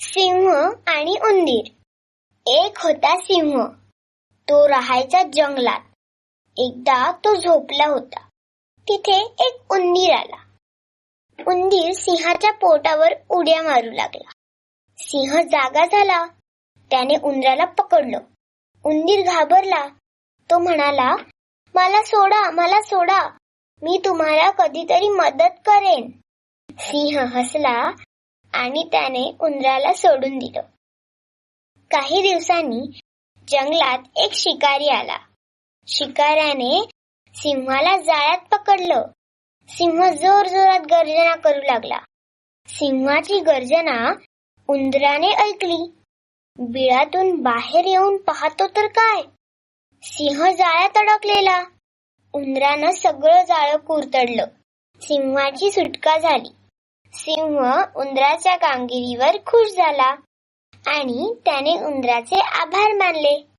सिंह आणि उंदीर. एक होता सिंह. तो राहायचा जंगलात. एकदा तो झोपला होता. तिथे एक उंदीर आला. उंदीर सिंहाच्या पोटावर उड्या मारू लागला. सिंह जागा झाला. त्याने उंदराला पकडलं. उंदीर घाबरला. तो म्हणाला मला सोडा मला सोडा. मी तुम्हाला कधीतरी मदत करेन. सिंह हसला आणि त्याने उंदराला सोडून दिलं. काही दिवसांनी जंगलात एक शिकारी आला. शिकाऱ्याने सिंहाला जाळ्यात पकडलं. सिंह जोर जोरात गर्जना करू लागला. सिंहाची गर्जना उंदराने ऐकली. बिळातून बाहेर येऊन पाहतो तर काय? सिंह जाळ्यात अडकलेला. उंदरानं सगळं जाळं कुरतडलं. सिंहाची सुटका झाली. सिंह उंदराच्या कामगिरीवर खुश झाला आणि त्याने उंदराचे आभार मानले.